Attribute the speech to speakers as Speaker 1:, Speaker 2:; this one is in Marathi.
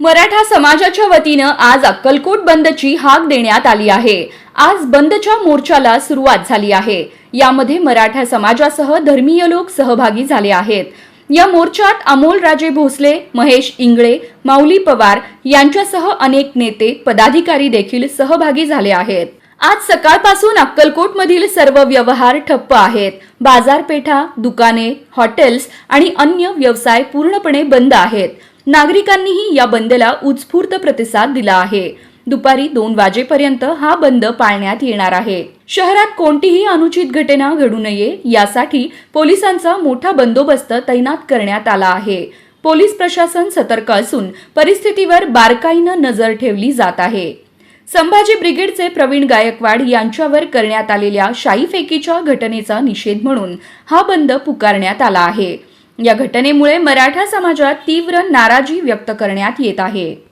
Speaker 1: मराठा समाजाच्या वतीनं आज अक्कलकोट बंदची हाक देण्यात आली आहे. आज बंदच्या मोर्चाला सुरुवात झाली आहे. यामध्ये मराठा समाजासह धर्मीय लोक सहभागी झाले आहेत. या मोर्चात अमोल राजे भोसले महेश इंगळे माऊली पवार यांच्यासह अनेक नेते पदाधिकारी देखील सहभागी झाले आहेत. आज सकाळपासून अक्कलकोटमधील सर्व व्यवहार ठप्प आहेत. बाजारपेठा दुकाने हॉटेल्स आणि अन्य व्यवसाय पूर्णपणे बंद आहेत. नागरिकांनीही या बंदला उत्स्फूर्त प्रतिसाद दिला आहे. दुपारी दोन वाजेपर्यंत हा बंद पाळण्यात येणार आहे. शहरात कोणतीही अनुचित घटना घडू नये यासाठी पोलिसांचा मोठा बंदोबस्त तैनात करण्यात आला आहे. पोलीस प्रशासन सतर्क असून परिस्थितीवर बारकाईनं नजर ठेवली जात आहे. संभाजी ब्रिगेडचे प्रवीण गायकवाड यांच्यावर करण्यात आलेल्या शाईफेकीच्या घटनेचा निषेध म्हणून हा बंद पुकारण्यात आला आहे. या घटनेमुळे मराठा समाजात तीव्र नाराजी व्यक्त करण्यात येत आहे.